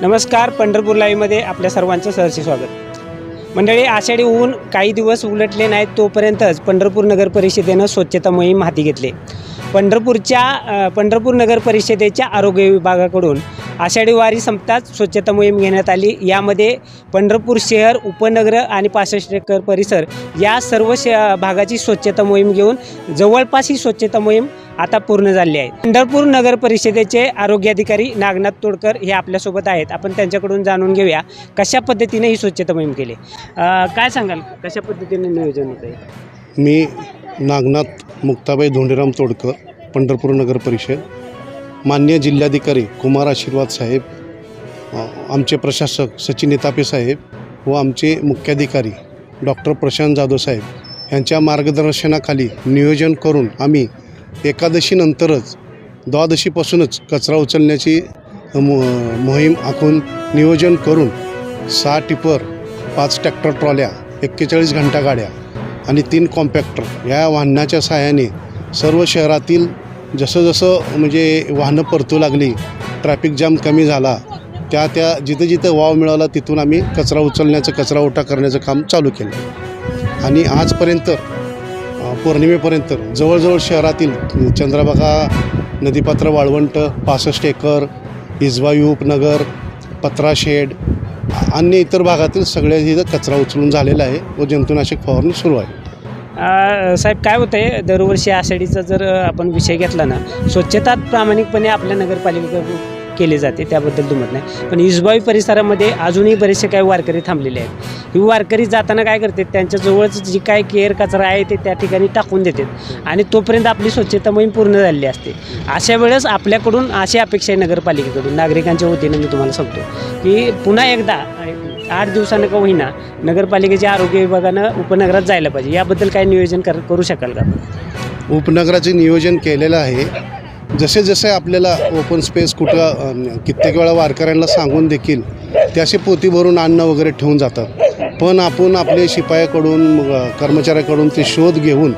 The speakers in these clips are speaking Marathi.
नमस्कार पंढरपूर लाईव्हमध्ये आपल्या सर्वांचं सहर्ष स्वागत. मंडळी आषाढी ऊन काही दिवस उलटले नाहीत तोपर्यंतच पंढरपूर नगर परिषदेनं स्वच्छता मोहीम हाती घेतली. पंढरपूरच्या पंढरपूर नगर परिषदेच्या आरोग्य विभागाकडून आषाढी वारी संपताच स्वच्छता मोहीम घेण्यात आली. यामध्ये पंढरपूर शहर उपनगर आणि पासष्ट एकर परिसर या सर्व श भागाची स्वच्छता मोहीम घेऊन जवळपास ही स्वच्छता मोहीम आता पूर्ण झाली आहे. पंढरपूर नगर परिषदेचे आरोग्य अधिकारी नागनाथ तोडकर हे आपल्यासोबत आहेत. आपण त्यांच्याकडून जाणून घेऊया कशा पद्धतीने ही स्वच्छता मोहीम केली. काय सांगाल? कशा पद्धतीने नियोजन होतं आहे मी नागनाथ मुक्ताबाई धोंडीराम तोडकर पंढरपूर नगर परिषद. मान्य जिल्हाधिकारी कुमार आशीर्वाद साहेब आमचे प्रशासक सचिन नेतापे साहेब व आमचे मुख्याधिकारी डॉक्टर प्रशांत जाधव साहेब यांच्या मार्गदर्शनाखाली नियोजन करून आम्ही एकादशीनंतरच द्वादशीपासूनच कचरा उचलण्याची मो मोहीम आखून नियोजन करून सहा टिपर पाच ट्रॅक्टर ट्रॉल्या एक्केचाळीस घंटा गाड्या आणि तीन कॉम्पॅक्टर या वाहनाच्या सहाय्याने सर्व शहरातील जसं जसं म्हणजे वाहनं परतू लागली ट्रॅफिक जाम कमी झाला त्या त्या जिथं जिथं वाव मिळाला तिथून आम्ही कचरा उचलण्याचं कचरा ओटा करण्याचं काम चालू केलं. आणि आजपर्यंत पौर्णिमेपर्यंत जवळजवळ शहरातील चंद्रभागा नदीपात्र वाळवंट पासष्ट एकर इजवाई उपनगर पत्राशेड अन्य इतर भागातील सगळ्या इथं कचरा उचलून झालेला आहे व जंतुनाशक फवारणी सुरू आहे. साहेब काय होतं आहे दरवर्षी आषाढीचा जर आपण विषय घेतला ना स्वच्छता प्रामाणिकपणे आपल्या नगरपालिकेकडून केली जाते त्याबद्दल दुमत नाही. पण इजबाई परिसरामध्ये अजूनही बरेचसे काही वारकरी थांबलेले आहेत. ही वारकरी जाताना काय करतात त्यांच्याजवळच जी काय केअर कचरा आहे ते त्या ठिकाणी टाकून देतात. आणि तोपर्यंत आपली स्वच्छता मोहीम पूर्ण झालेली असते. अशा वेळेस आपल्याकडून अशी अपेक्षा आहे नगरपालिकेकडून. नागरिकांच्या वतीनं मी तुम्हाला सांगतो की पुन्हा एकदा आठ दिवसानं का होईना नगरपालिकेच्या आरोग्य विभागानं उपनगरात जायला पाहिजे. याबद्दल काय नियोजन कर करू शकाल का उपनगराचे नियोजन केलेलं आहे. जसे जसे आपल्याला ओपन स्पेस कुठं कित्येक वेळा वारकऱ्यांना सांगून देखील ते असे पोती भरून अन्न वगैरे ठेवून जातात. पण आपण आपले शिपायाकडून मग, कर्मचाऱ्याकडून ते शोध घेऊन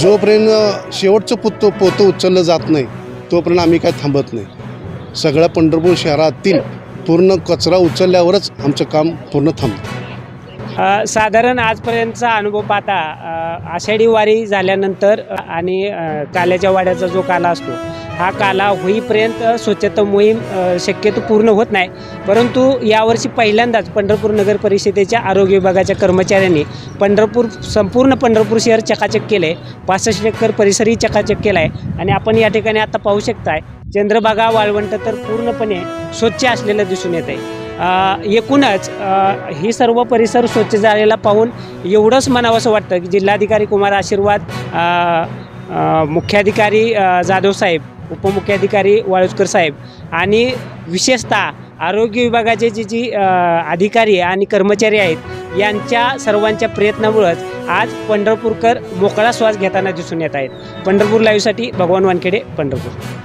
जोपर्यंत शेवटचं पुत पोतं उचललं जात नाही तोपर्यंत आम्ही काय थांबत नाही. सगळ्या पंढरपूर शहरातील पूर्ण कचरा उचलल्यावरच आमचं काम पूर्ण थांबतं साधारण आजपर्यंतचा अनुभव पाहता आषाढी वारी झाल्यानंतर आणि काल्याच्या वाड्याचा जो काला असतो हा काला होईपर्यंत स्वच्छता मोहीम शक्यतो पूर्ण होत नाही. परंतु यावर्षी पहिल्यांदाच पंढरपूर नगर परिषदेच्या आरोग्य विभागाच्या कर्मचाऱ्यांनी पंढरपूर संपूर्ण पंढरपूर शहर चकाचक केलं आहे पासष्ट एकर परिसरही चकाचक केला आहे आणि आपण या ठिकाणी आता पाहू शकताय चंद्रभागा वाळवंट तर पूर्णपणे स्वच्छ असलेलं दिसून येत आहे एकूणच ही सर्व परिसर स्वच्छ झालेला पाहून एवढंच म्हणावंसं वाटतं की जिल्हाधिकारी कुमार आशीर्वाद मुख्याधिकारी जाधव साहेब उपमुख्याधिकारी वाळुजकर साहेब आणि विशेषतः आरोग्य विभागाचे जे जी अधिकारी आणि कर्मचारी आहेत यांच्या सर्वांच्या प्रयत्नामुळंच आज पंढरपूरकर मोकळा श्वास घेताना दिसून येत आहेत. पंढरपूर लाईव्हसाठी भगवान वानखेडे पंढरपूर.